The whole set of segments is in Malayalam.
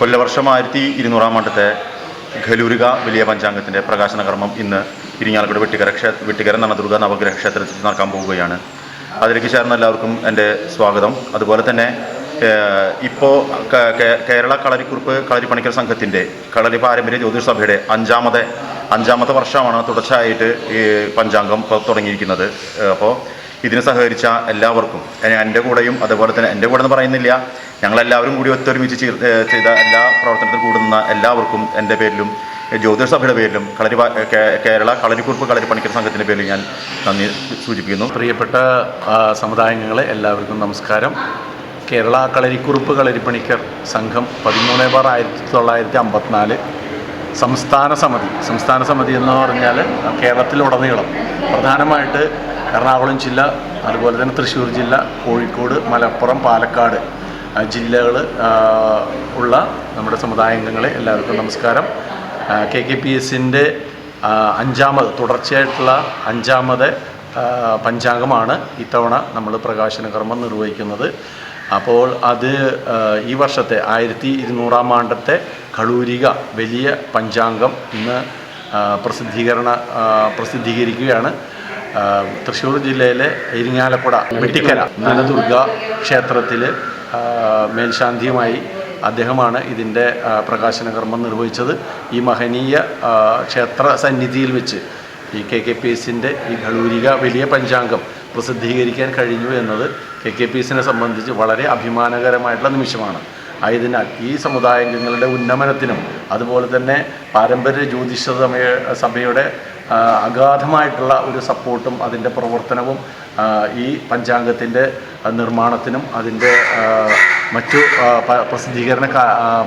കൊല്ലവർഷം ആയിരത്തി ഇരുന്നൂറാം ആണ്ടത്തെ ഖലൂരിക വലിയ പഞ്ചാംഗത്തിന്റെ പ്രകാശന കർമ്മം ഇന്ന് ഇരിങ്ങാലക്കുട വെട്ടിക്കര ക്ഷേ വെട്ടിക്കര നണദുർഗ നവഗ്രഹ ക്ഷേത്രത്തിൽ നടക്കാൻ പോവുകയാണ്. അതിലേക്ക് ചേർന്ന എല്ലാവർക്കും എന്റെ സ്വാഗതം. അതുപോലെ തന്നെ ഇപ്പോൾ കേരള കളരിക്കുറിപ്പ് കളരിപ്പണിക്കർ സംഘത്തിന്റെ കളരി പാരമ്പര്യ ജ്യോതിഷ സഭയുടെ അഞ്ചാമത്തെ അഞ്ചാമത്തെ വർഷമാണ് തുടർച്ചയായിട്ട് ഈ പഞ്ചാംഗം തുടങ്ങിയിരിക്കുന്നത്. അപ്പോൾ ഇതിന് സഹകരിച്ച എല്ലാവർക്കും എന്റെ കൂടെയും അതുപോലെ തന്നെ എന്റെ കൂടെ എന്ന് പറയുന്നില്ല ഞങ്ങളെല്ലാവരും കൂടി ഒത്തൊരുമിച്ച് ചെയ്ത എല്ലാ പ്രവർത്തനത്തിൽ കൂടുന്ന എല്ലാവർക്കും എന്റെ പേരിലും ജ്യോതിഷ സഭയുടെ പേരിലും കളരി കേരള കളരിക്കുറിപ്പ് കളരിപ്പണിക്കർ സംഘത്തിന്റെ പേരിൽ ഞാൻ നന്ദി സൂചിപ്പിക്കുന്നു. പ്രിയപ്പെട്ട സമുദായങ്ങളെ എല്ലാവർക്കും നമസ്കാരം. കേരള കളരിക്കുറിപ്പ് കളരിപ്പണിക്കർ സംഘം പതിമൂന്ന് ബാർ ആയിരത്തി തൊള്ളായിരത്തി അമ്പത്തിനാല് സംസ്ഥാന സമിതി. സംസ്ഥാന സമിതി എന്ന് പറഞ്ഞാൽ കേരളത്തിലുടനീളം പ്രധാനമായിട്ട് എറണാകുളം ജില്ല അതുപോലെ തന്നെ തൃശ്ശൂർ ജില്ല കോഴിക്കോട് മലപ്പുറം പാലക്കാട് ജില്ലകൾ ഉള്ള നമ്മുടെ സമുദായാംഗങ്ങളെ എല്ലാവർക്കും നമസ്കാരം. കെ കെ പി എസിന്റെ അഞ്ചാമത് തുടർച്ചയായിട്ടുള്ള അഞ്ചാമത് പഞ്ചാംഗമാണ് ഇത്തവണ നമ്മൾ പ്രകാശന കർമ്മം നിർവഹിക്കുന്നത്. അപ്പോൾ അത് ഈ വർഷത്തെ ആയിരത്തി ഇരുന്നൂറാം ആണ്ടത്തെ കളൂരിക വലിയ പഞ്ചാംഗം ഇന്ന് പ്രസിദ്ധീകരണ പ്രസിദ്ധീകരിക്കുകയാണ്. തൃശ്ശൂർ ജില്ലയിലെ ഇരിങ്ങാലക്കുട വെട്ടിക്കര നനദുർഗ ക്ഷേത്രത്തിൽ മേൽശാന്തിയുമായി അദ്ദേഹമാണ് ഇതിന്റെ ആ, പ്രകാശന കർമ്മം നിർവഹിച്ചത്. ഈ മഹനീയ ക്ഷേത്ര സന്നിധിയിൽ വെച്ച് ഈ കെ കെ പി എസിന്റെ ഈ ഘടൂരിക വലിയ പഞ്ചാംഗം പ്രസിദ്ധീകരിക്കാൻ കഴിഞ്ഞു എന്നത് കെ കെ പി എസിനെ സംബന്ധിച്ച് വളരെ അഭിമാനകരമായിട്ടുള്ള നിമിഷമാണ്. ആയതിനാൽ ഈ സമുദായങ്ങളുടെ ഉന്നമനത്തിനും അതുപോലെ തന്നെ പാരമ്പര്യ ജ്യോതിഷ സമയ സഭയുടെ അഗാധമായിട്ടുള്ള ഒരു സപ്പോർട്ടും അതിന്റെ പ്രവർത്തനവും ഈ പഞ്ചാംഗത്തിന്റെ നിർമ്മാണത്തിനും അതിന്റെ മറ്റു പ്രസിദ്ധീകരണ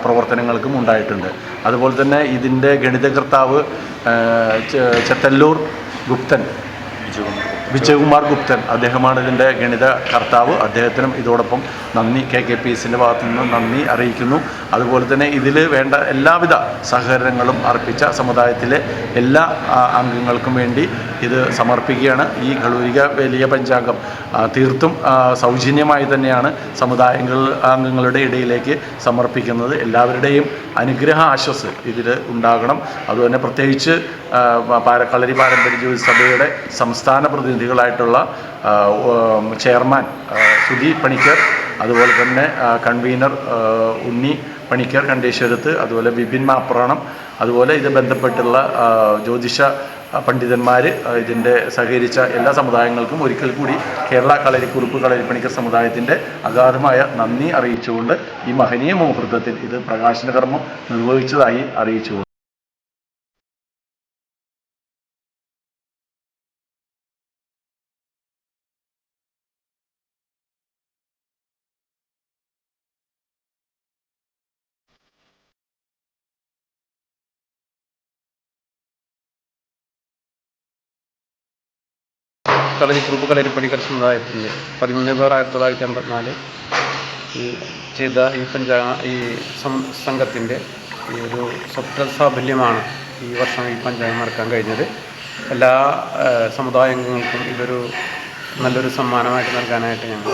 പ്രവർത്തനങ്ങൾക്കും ഉണ്ടായിട്ടുണ്ട്. അതുപോലെ തന്നെ ഇതിന്റെ ഗണിതകർത്താവ് ചെത്തല്ലൂർ ഗുപ്തൻ. വിജയകുമാർ ഗുപ്തൻ അദ്ദേഹമാണ് ഇതിന്റെ ഗണിത കർത്താവ്. അദ്ദേഹത്തിനും ഇതോടൊപ്പം നന്ദി കെ കെ പി എസിന്റെ ഭാഗത്തു നിന്ന് നന്ദി അറിയിക്കുന്നു. അതുപോലെ തന്നെ ഇതിൽ വേണ്ട എല്ലാവിധ സഹകരണങ്ങളും അർപ്പിച്ച സമുദായത്തിലെ എല്ലാ അംഗങ്ങൾക്കും വേണ്ടി ഇത് സമർപ്പിക്കുകയാണ്. ഈ ഘളൂരിക വലിയ പഞ്ചാംഗം തീർത്തും സൗജന്യമായി തന്നെയാണ് സമുദായങ്ങൾ അംഗങ്ങളുടെ ഇടയിലേക്ക് സമർപ്പിക്കുന്നത്. എല്ലാവരുടെയും അനുഗ്രഹ ആശ്വസ് ഇതിൽ ഉണ്ടാകണം. അതുതന്നെ പ്രത്യേകിച്ച് പാരക്കളരി പാര- കളരി പാരമ്പര്യ ജ്യോതി സഭയുടെ സംസ്ഥാന പ്രതിനിധികളായിട്ടുള്ള ചെയർമാൻ സുധി പണിക്കർ അതുപോലെ തന്നെ കൺവീനർ ഉണ്ണി പണിക്കർ കണ്ടേശ്വരത്ത് അതുപോലെ ബിപിൻ മാപ്രാണം അതുപോലെ ഇത് ബന്ധപ്പെട്ടുള്ള ജ്യോതിഷ പണ്ഡിതന്മാർ ഇതിന്റെ സഹകരിച്ച എല്ലാ സമുദായങ്ങൾക്കും ഒരിക്കൽ കൂടി കേരള കളരിക്കുറിപ്പ് കളരിപ്പണിക്കർ സമുദായത്തിന്റെ അഗാധമായ നന്ദി അറിയിച്ചുകൊണ്ട് ഈ മഹനീയ മുഹൂർത്തത്തിൽ ഇത് പ്രകാശന കർമ്മം നിർവഹിച്ചതായി അറിയിച്ചു കളരി കളരിപ്പണിക്കർ സമുദായത്തിന്റെ പതിമൂന്ന് പേർ ആയിരത്തി തൊള്ളായിരത്തി അമ്പത്തിനാല് ഈ ചെയ്ത ഈ പഞ്ചാ ഈ സംഘത്തിന്റെ ഈ ഒരു സ്വപ്ന സാഫല്യമാണ് ഈ വർഷം ഈ പഞ്ചായത്ത് നടക്കാൻ കഴിഞ്ഞത്. എല്ലാ സമുദായങ്ങൾക്കും സമുദായ അംഗങ്ങൾക്കും ഇതൊരു നല്ലൊരു സമ്മാനമായിട്ട് നൽകാനായിട്ട് ഞങ്ങൾ